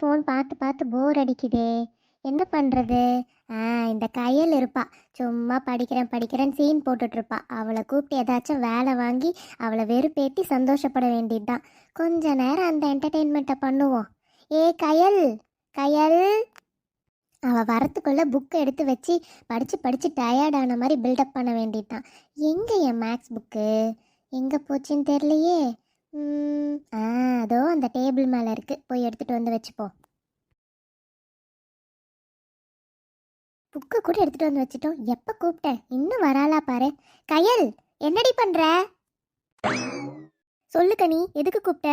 Phone பார்த்து பார்த்து போர் அடிக்குதே. என்ன பண்ணுறது ஆ இந்த கையல் இருப்பா. சும்மா படிக்கிறேன் படிக்கிறேன்னு சீன் போட்டுட்ருப்பா அவளை கூப்பிட்டு ஏதாச்சும் வேலை வாங்கி அவளை வெறுப்பேற்றி சந்தோஷப்பட வேண்டியதுதான். கொஞ்ச நேரம் அந்த என்டர்டெயின்மெண்ட்டை பண்ணுவோம். ஏ கயல் கயல். அவள் வரத்துக்குள்ளே புக்கை எடுத்து வச்சு படித்து படித்து டயர்டான மாதிரி பில்டப் பண்ண வேண்டியதுதான். எங்கே என் மேக்ஸ் புக்கு எங்கே போச்சுன்னு தெரியலையே. ம், ஆ அதோ அந்த டேபிள் மேலே இருக்குது போய் எடுத்துகிட்டு வந்து வச்சுப்போம் புக்கை கூட எடுத்துகிட்டு வந்து வச்சுட்டோம். எப்போ கூப்பிட்டேன்? இன்னும் வராளா பாரு. கயல் என்னடி பண்ணுற சொல்லு கனி எதுக்கு கூப்பிட்ட?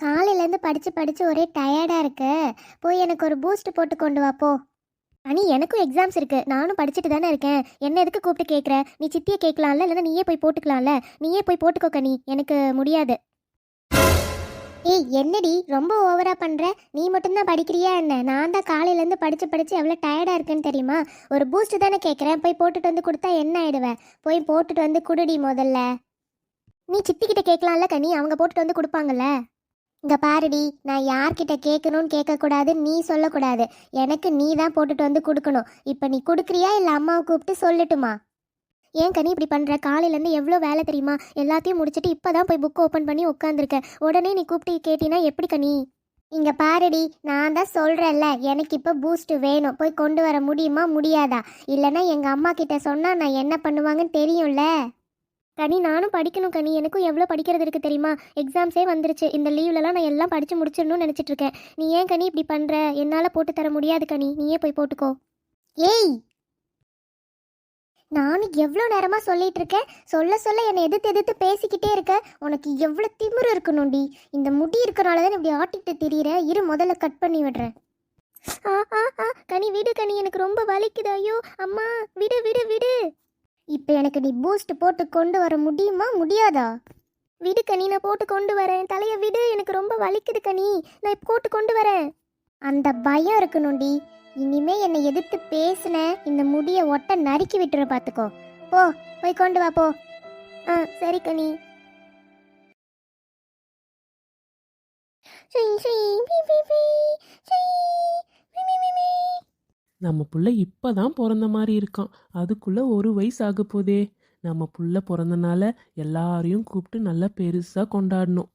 காலையிலேருந்து படித்து படித்து ஒரே டயர்டாக இருக்கு. போய் எனக்கு ஒரு பூஸ்ட் போட்டு கொண்டு வா போ. அனி எனக்கும் எக்ஸாம்ஸ் இருக்கு. நானும் படிச்சுட்டு தானே இருக்கேன். என்ன எதுக்கு கூப்பிட்டு கேட்குற நீ சித்தியை கேட்கலாம்ல இல்லைன்னா நீயே போய் போட்டுக்கலாம்ல? நீயே போய் போட்டுக்கோ கனி. எனக்கு முடியாது. ஏய் என்னடி? ரொம்ப ஓவரா பண்ற? நீ மட்டும்தான் படிக்கிறியா என்ன? நான் தான் காலையிலேருந்து படிச்சு படிச்சு எவ்வளோ டயர்டா இருக்குன்னு தெரியுமா? ஒரு பூஸ்ட் தானே கேட்குறேன் போய் போட்டுட்டு வந்து கொடுத்தா என்ன ஆயிடுவேன் போய் போட்டுட்டு வந்து குடுடி முதல்ல. நீ சித்திக்கிட்ட கேட்கலாம்ல கனி? அவங்க போட்டுட்டு வந்து கொடுப்பாங்கல்ல. இங்கே பாருடி நான் யார்கிட்ட கேட்கணும்னு கேட்கக்கூடாது நீ சொல்லக்கூடாது. எனக்கு நீ தான் போட்டுட்டு வந்து கொடுக்கணும். இப்போ நீ கொடுக்குறியா இல்லை அம்மாவை கூப்பிட்டு சொல்லட்டுமா? ஏன் கனி இப்படி பண்ணுற காலையிலேருந்து எவ்வளோ வேலை தெரியுமா? எல்லாத்தையும் முடிச்சுட்டு இப்போ தான் போய் புக் ஓப்பன் பண்ணி உட்காந்துருக்கேன் உடனே நீ கூப்பிட்டு கேட்டினா எப்படி கனி? இங்கே பாருடி நான் தான் சொல்கிறேன்ல எனக்கு இப்போ பூஸ்ட் வேணும். போய் கொண்டு வர முடியுமா முடியாதா? இல்லைன்னா எங்கள் அம்மா கிட்ட சொன்னால் நான் என்ன பண்ணுவாங்கன்னு தெரியும்ல? கனி நானும் படிக்கணும் கனி. எனக்கும் எவ்வளோ படிக்கிறது இருக்குது தெரியுமா? எக்ஸாம்ஸே வந்துருச்சு. இந்த லீவ்லலாம் நான் எல்லாம் படித்து முடிச்சிடணும்னு நினச்சிட்ருக்கேன் நீ ஏன் கனி இப்படி பண்ணுற என்னால் போட்டு தர முடியாது கனி. நீயே போய் போட்டுக்கோ. ஏய்! நானும் எவ்வளோ நேரமாக சொல்லிட்டு இருக்கேன் சொல்ல சொல்ல என்னை எதிர்த்து எதிர்த்து பேசிக்கிட்டே இருக்க. உனக்கு எவ்வளோ திமிரு இருக்கணும்டி. இந்த முடி இருக்கனால தான் இப்படி ஆட்டிட்டு திரியிற? இரு முதல்ல கட் பண்ணி விடுறேன். ஆ ஆ ஆ கனி விடு கனி. எனக்கு ரொம்ப வலிக்குது. ஐயோ அம்மா விடு விடு விடு. இப்போ எனக்கு நீ பூஸ்ட் போட்டு கொண்டு வர முடியுமா? முடியாதா? விடு கனி. நான் போட்டு கொண்டு வரேன். தலையை விடு. எனக்கு ரொம்ப வலிக்குது கனி. நான் இப்போ போட்டு கொண்டு வரேன். அந்த பயம் இருக்கணும்டி. இனிமே என்னை எதிர்த்து பேசுன இந்த முடியை ஒட்ட நறுக்கி விட்டுற பார்த்துக்கோ போ போய் கொண்டு வா போ. ஆ சரி கனி. நம்ம புள்ள இப்பதான் பிறந்த மாதிரி இருக்கான். அதுக்குள்ள ஒரு வயசு ஆக போதே. நம்ம புள்ள பிறந்தனால எல்லாரையும் கூப்பிட்டு நல்லா பெருசா கொண்டாடணும்.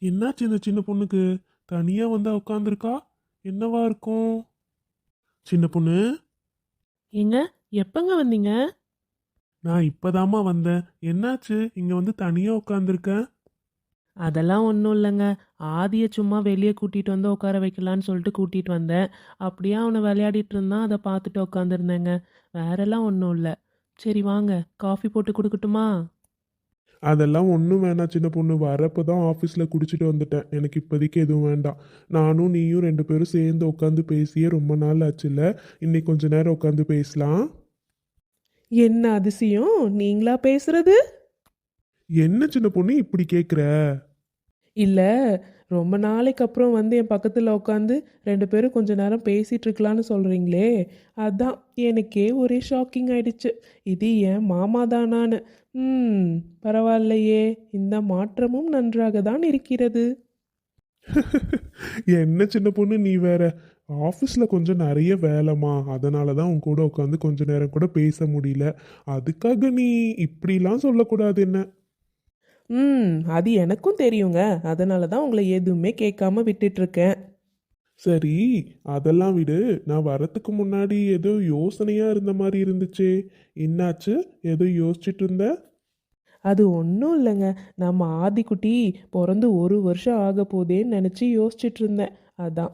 என்னாச்சு இந்த சின்ன பொண்ணுக்கு? தனியா வந்து உட்காந்துருக்கா என்னவா இருக்கும்? சின்ன பொண்ணு? ஏங்க எப்பங்க வந்தீங்க? நான் இப்பதாம்மா வந்தேன். என்னாச்சு? இங்க வந்து தனியா உட்காந்துருக்க அதெல்லாம் ஒன்றும் இல்லைங்க. ஆதியை சும்மா வெளியே கூட்டிட்டு வந்து உட்கார வைக்கலான்னு சொல்லிட்டு கூட்டிட்டு வந்தேன். அப்படியே அவனை விளையாடிட்டு இருந்தான். அதை பார்த்துட்டு உட்காந்துருந்தேங்க வேறெல்லாம் ஒன்றும் இல்லை. சரி வாங்க. காஃபி போட்டு கொடுக்கட்டுமா? அதெல்லாம் ஒன்றும் வேணாம் சின்ன பொண்ணு. வரப்போ தான் ஆஃபீஸில் குடிச்சிட்டு வந்துட்டேன். எனக்கு இப்போதைக்கு எதுவும் வேண்டாம். நானும் நீயும் ரெண்டு பேரும் சேர்ந்து உட்காந்து பேசியே ரொம்ப நாள் ஆச்சுல்ல? இன்னைக்கு கொஞ்ச நேரம் உட்காந்து பேசலாம். என்ன அதிசயம்? நீங்களா பேசுறது? என்ன சின்ன பொண்ணு இப்படி கேட்குற இல்லை ரொம்ப நாளைக்கு அப்புறம் வந்து என் பக்கத்தில் உட்காந்து ரெண்டு பேரும் கொஞ்ச நேரம் பேசிட்டு இருக்கலான்னு சொல்கிறீங்களே அதான் எனக்கே ஒரே ஷாக்கிங் ஆயிடுச்சு. இது என் மாமா தானான்னு ம் பரவாயில்லையே. இந்த மாற்றமும் நன்றாக தான் இருக்கிறது. என்ன சின்ன பொண்ணு நீ வேற? ஆஃபீஸில் கொஞ்சம் நிறைய வேலைமா அதனால தான் உன் கூட உட்காந்து கொஞ்ச நேரம் கூட பேச முடியல. அதுக்காக நீ இப்படிலாம் சொல்லக்கூடாது என்ன? ம் அது எனக்கும் தெரியுங்க. அதனால தான் உங்களை எதுவுமே கேட்காம விட்டுட்டு இருக்கேன். சரி அதெல்லாம் விடு. நான் வரத்துக்கு முன்னாடி ஏதோ யோசனையா இருந்த மாதிரி இருந்துச்சே. என்னாச்சு? ஏதோ யோசிச்சுட்டு இருந்த? அது ஒன்றும் இல்லைங்க. நம்ம ஆதிக்குட்டி பிறந்து ஒரு வருஷம் ஆக போதேன்னு நினச்சி யோசிச்சுட்டு இருந்தேன். அதான்.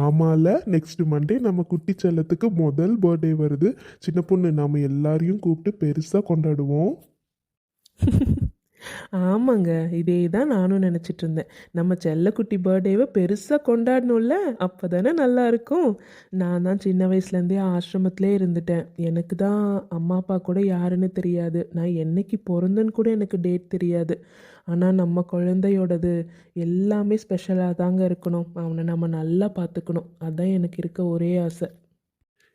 ஆமால நெக்ஸ்ட் மண்டே நம்ம குட்டி செல்லத்துக்கு முதல் பர்த்டே வருது. சின்ன பொண்ணு நாம எல்லாரையும் கூப்பிட்டு பெருசா கொண்டாடுவோம். ஆமாங்க இதே தான் நானும் நினச்சிட்டு இருந்தேன் நம்ம செல்லக்குட்டி பர்த்டேவை பெருசாக கொண்டாடணும்ல அப்போ தானே நல்லா இருக்கும் நான் தான் சின்ன வயசுலேருந்தே ஆசிரமத்திலே இருந்துட்டேன். எனக்கு தான் அம்மா அப்பா கூட யாருன்னு தெரியாது. நான் என்னைக்கு பிறந்தேன்னு கூட எனக்கு டேட் தெரியாது. ஆனால் நம்ம குழந்தையோடது எல்லாமே ஸ்பெஷலாக தாங்க இருக்கணும். அவனை நம்ம நல்லா பார்த்துக்கணும் அதுதான் எனக்கு இருக்க ஒரே ஆசை.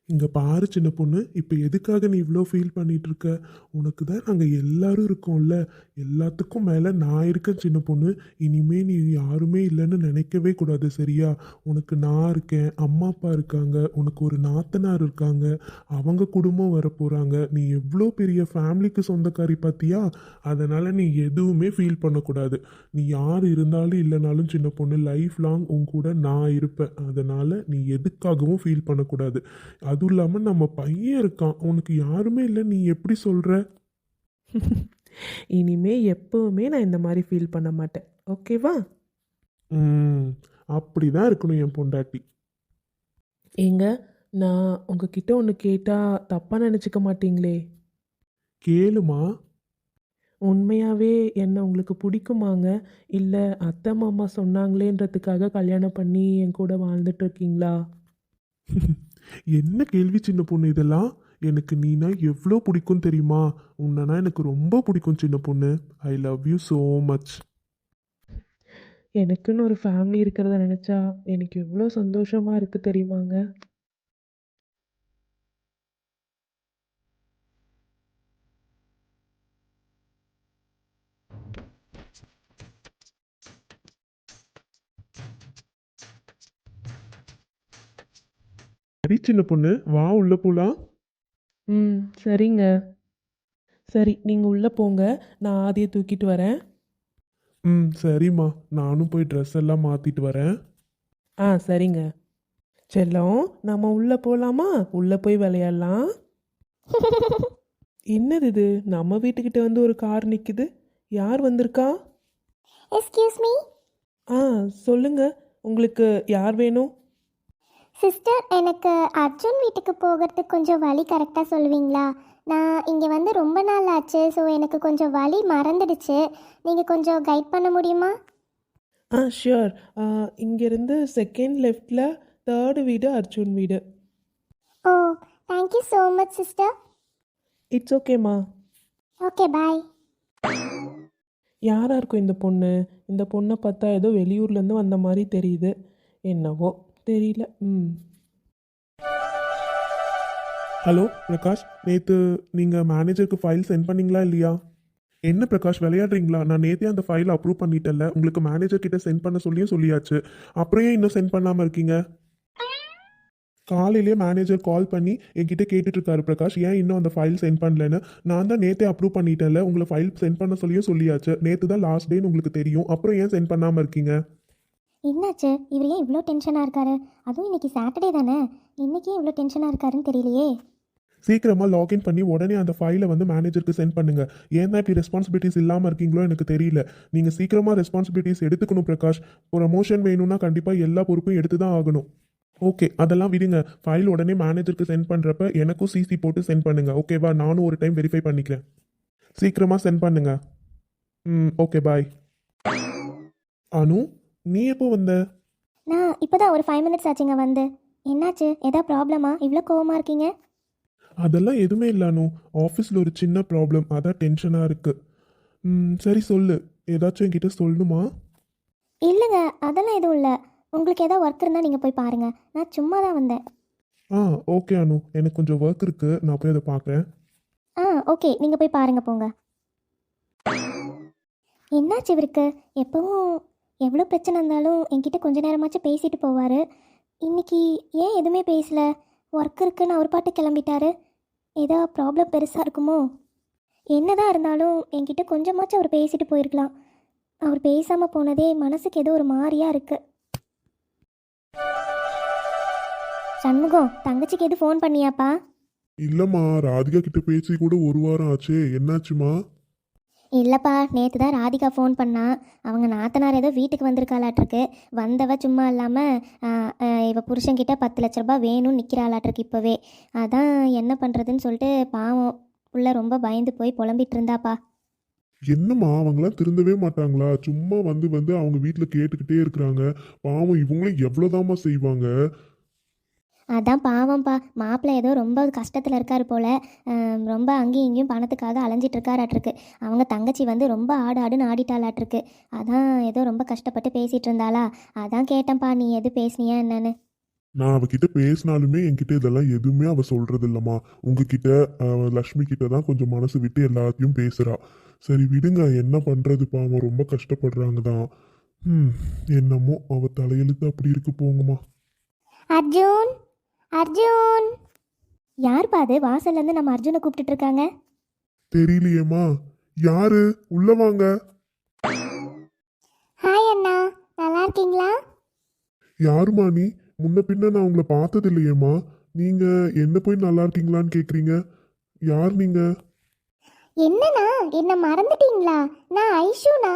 இங்கே பாரு சின்ன பொண்ணு. இப்போ எதுக்காக நீ இவ்வளோ ஃபீல் பண்ணிட்டு இருக்க உனக்கு தான் நாங்கள் எல்லாரும் இருக்கோம்ல. எல்லாத்துக்கும் மேலே நான் இருக்கேன் சின்ன பொண்ணு. இனிமே நீ யாருமே இல்லைன்னு நினைக்கவே கூடாது சரியா? உனக்கு நான் இருக்கேன் அம்மா அப்பா இருக்காங்க. உனக்கு ஒரு நாத்தனார் இருக்காங்க. அவங்க குடும்பம் வர போகிறாங்க நீ எவ்வளோ பெரிய ஃபேமிலிக்கு சொந்தக்காரி பார்த்தியா அதனால் நீ எதுவுமே ஃபீல் பண்ணக்கூடாது. நீ யார் இருந்தாலும் இல்லைனாலும் சின்ன பொண்ணு லைஃப் லாங் உன் கூட நான் இருப்பேன். அதனால் நீ எதுக்காகவும் ஃபீல் பண்ணக்கூடாது. அதுவும் இல்லாமல் நம்ம பையன் இருக்கான். உனக்கு யாருமே இல்லை. நீ எப்படி சொல்கிற இனிமே எப்பவுமே நான் இந்த மாதிரி ஃபீல் பண்ண மாட்டேன். ஓகேவா ம். அப்படி தான் இருக்கணும் என் பொண்டாட்டி. ஏங்க நான் உங்ககிட்ட ஒன்று கேட்டால் தப்பாக நினச்சிக்க மாட்டீங்களே? கேளுமா. உண்மையாகவே என்ன உங்களுக்கு பிடிக்குமாங்க? இல்லை அத்தை மாமா சொன்னாங்களேன்றதுக்காக கல்யாணம் பண்ணி என் கூட வாழ்ந்துட்டு இருக்கீங்களா? என்ன கேள்வி சின்ன பொண்ணு இதெல்லாம்? எனக்கு நீனா எவ்வளோ பிடிக்கும் தெரியுமா? உன்னனா எனக்கு ரொம்ப பிடிக்கும் சின்ன பொண்ணு. I love you so much எனக்குன்னு ஒரு ஃபேமிலி இருக்கிறத நினச்சா எனக்கு எவ்வளோ சந்தோஷமாக இருக்குது தெரியுமாங்க? சரி சின்ன பொண்ணு. வா உள்ள போலாம். ம் சரிங்க. சரி நீங்கள் உள்ளே போங்க. நான் ஆதியை தூக்கிட்டு வரேன். ம் சரிம்மா. நானும் போய் ட்ரெஸ் எல்லாம் மாற்றிட்டு வரேன். ஆ சரிங்க. செல்லம் நம்ம உள்ளே போகலாமா உள்ளே போய் விளையாடலாம். என்னது இது? நம்ம வீட்டுக்கிட்ட வந்து ஒரு கார் நிற்குது யார் வந்திருக்கா? எஸ்கியூஸ் மீ ஆ சொல்லுங்க. உங்களுக்கு யார் வேணும்? சிஸ்டர் எனக்கு அர்ஜுன் வீட்டுக்கு போகிறதுக்கு கொஞ்சம் வழி கரெக்டாக சொல்லுவீங்களா? நான் இங்கே வந்து ரொம்ப நாள் ஆச்சு ஸோ எனக்கு கொஞ்சம் வழி மறந்துடுச்சு. நீங்கள் கொஞ்சம் கைட் பண்ண முடியுமா? ஆ ஷியோர் இங்கேருந்து செகண்ட் லெஃப்டில் தேர்டு வீடு அர்ஜுன் வீடு. ஓ thank you so much sister it's ஓகேம்மா ஓகே பாய் யாராக இருக்கும் இந்த பொண்ணு? இந்த பொண்ணை பார்த்தா ஏதோ வெளியூர்லேருந்து வந்த மாதிரி தெரியுது. என்னவோ. தெரியல. ம். ஹலோ பிரகாஷ் நேற்று நீங்கள் மேனேஜருக்கு ஃபைல் சென்ட் பண்ணீங்களா இல்லையா? என்ன பிரகாஷ் விளையாடுறீங்களா? நான் நேற்றே அந்த ஃபைலை அப்ரூவ் பண்ணிட்டேன்ல. உங்களுக்கு மேனேஜர் கிட்ட சென்ட் பண்ண சொல்லியும் சொல்லியாச்சு. அப்புறம் ஏன் இன்னும் சென்ட் பண்ணாமல் இருக்கீங்க? காலையிலேயே மேனேஜர் கால் பண்ணி என்கிட்ட கேட்டுட்டு இருக்காரு பிரகாஷ். ஏன் இன்னும் அந்த ஃபைல் சென்ட் பண்ணலன்னு? நான் தான் நேற்றே அப்ரூவ் பண்ணிட்டேன்ல. உங்களை ஃபைல் சென்ட் பண்ண சொல்லியும் சொல்லியாச்சு. நேற்று தான் லாஸ்ட் டேன்னு உங்களுக்கு தெரியும். அப்புறம் ஏன் சென்ட் பண்ணாமல் இருக்கீங்க? என்னாச்சு? இவர் ஏன் இவ்வளோ டென்ஷனாக இருக்காரு? அதுவும் இன்னைக்கு சாட்டர்டே தானே? இன்னைக்கு ஏன் இவ்வளோ டென்ஷனாக இருக்காருன்னு தெரியலையே. சீக்கிரமாக லாகின் பண்ணி உடனே அந்த ஃபைலை வந்து மேனேஜருக்கு சென்ட் பண்ணுங்க. ஏன் தான் இப்படி ரெஸ்பான்சிபிலிட்டிஸ் இல்லாமல் இருக்கீங்களோ எனக்கு தெரியல. நீங்கள் சீக்கிரமாக ரெஸ்பான்சிபிலிட்டிஸ் எடுத்துக்கணும் பிரகாஷ். ப்ரமோஷன் வேணும்னா கண்டிப்பாக எல்லா பொறுப்பும் எடுத்து தான் ஆகணும். ஓகே அதெல்லாம் விடுங்க. ஃபைல் உடனே மேனேஜருக்கு சென்ட் பண்ணுறப்ப எனக்கும் சிசி போட்டு சென்ட் பண்ணுங்கள் ஓகேவா நானும் ஒரு டைம் வெரிஃபை பண்ணிக்கிறேன். சீக்கிரமாக சென்ட் பண்ணுங்கள் ம் ஓகே பாய் அனு? நீ எப்போ வந்த? நான் இப்போ தான் ஒரு ஃபைவ் மினிட்ஸ் ஆச்சுங்க வந்து. என்னாச்சு? எதா ப்ராப்ளமா இவ்வளோ கோவமாக இருக்கீங்க? அதெல்லாம் எதுவுமே இல்லை அனு. ஆஃபீஸில் ஒரு சின்ன ப்ராப்ளம் அதான் டென்ஷனாக இருக்குது ம் சரி சொல்லு. ஏதாச்சும் என்கிட்ட சொல்லணுமா? இல்லைங்க. அதெல்லாம் எதுவும் இல்லை. உங்களுக்கு ஏதோ ஒர்க் இருந்தால் நீங்கள் போய் பாருங்கள் நான் சும்மா தான் வந்தேன். Ah okay Anu. எனக்கு கொஞ்சம் ஒர்க் இருக்குது நான் போய் அதை பார்க்குறேன். ஆ ஓகே நீங்கள் போய் பாருங்க போங்க. என்னாச்சு இவருக்கு? எப்பவும் எவ்வளோ பிரச்சனை இருந்தாலும் என்கிட்ட கொஞ்ச நேரமாச்சும் பேசிட்டு போவார். இன்னைக்கு ஏன் எதுவுமே பேசல? ஒர்க் இருக்குன்னு அவர் பாட்டு கிளம்பிட்டாரு. ஏதோ ப்ராப்ளம் பெருசாக இருக்குமோ? என்னதான் இருந்தாலும் என்கிட்ட கொஞ்சமாச்சும் அவர் பேசிட்டு போயிருக்கலாம். அவர் பேசாமல் போனதே மனசுக்கு ஏதோ ஒரு மாதிரியாக இருக்கு. சண்முகம் தங்கச்சிக்கு எது ஃபோன் பண்ணியாப்பா? இல்லைம்மா ராதிகா கிட்ட பேசி கூட ஒரு வாரம் ஆச்சு. என்னாச்சுமா இல்லைப்பா நேற்று தான் ராதிகா ஃபோன் பண்ணா. அவங்க நாத்தனார் ஏதோ வீட்டுக்கு வந்திருக்காளாட்ருக்கு வந்தவ சும்மா இல்லாமல் இவ புருஷன்கிட்ட பத்து லட்ச ரூபா வேணும்னு நிற்கிறாளாட்ருக்கு இப்போவே. அதான் என்ன பண்ணுறதுன்னு சொல்லிட்டு பாவம் உள்ள ரொம்ப பயந்து போய் புலம்பிட்டு இருந்தாப்பா. என்னம்மா அவங்களாம் திருந்தவே மாட்டாங்களா? சும்மா வந்து வந்து அவங்க வீட்டில் கேட்டுக்கிட்டே இருக்கிறாங்க. பாவம் இவங்களும் எவ்வளோதாம்மா செய்வாங்க? அதான் பாவம்ப்பா. மாப்பிள்ளை ஏதோ ரொம்ப கஷ்டத்தில் இருக்காரு போல. ரொம்ப அங்கேயும் இங்கேயும் பணத்துக்காக அலைஞ்சிட்டு இருக்காராட்டிருக்கு அவங்க தங்கச்சி வந்து ரொம்ப ஆடு ஆடுன்னு ஆடிட்டாளாட்டிருக்கு அதான் ஏதோ ரொம்ப கஷ்டப்பட்டு பேசிகிட்டு இருந்தாளா? அதான் கேட்டேன்ப்பா நீ எது பேசுனியா என்னன்னு? நான் அவகிட்ட பேசினாலுமே என்கிட்ட இதெல்லாம் எதுவுமே அவ சொல்றது இல்லம்மா உங்ககிட்ட லக்ஷ்மி கிட்ட தான் கொஞ்சம் மனசு விட்டு எல்லாத்தையும் பேசுறா. சரி விடுங்க. என்ன பண்றது பாவம். ரொம்ப கஷ்டப்படுறாங்க தான். ம் என்னமோ அவ தலையெழுத்து அப்படி இருக்கு போங்கம்மா அர்ஜுன்? அர்ஜுன். யார்ப்பா அது? வாசல்ல இருந்து நம்ம அர்ஜுனை கூப்பிட்டுட்டு இருக்காங்க. தெரியலையேம்மா. யாரு? உள்ள வாங்க. ஹாய் அண்ணா. நல்லா இருக்கீங்களா? யாருமா நீ? முன்ன பின்ன நான் உங்களை பார்த்தது இல்லையேம்மா நீங்க என்ன போய் நல்லா இருக்கீங்களான்னு கேக்குறீங்க? யார் நீங்க? என்னண்ணா? என்ன மறந்துட்டீங்களா? நான் ஐஷுண்ணா.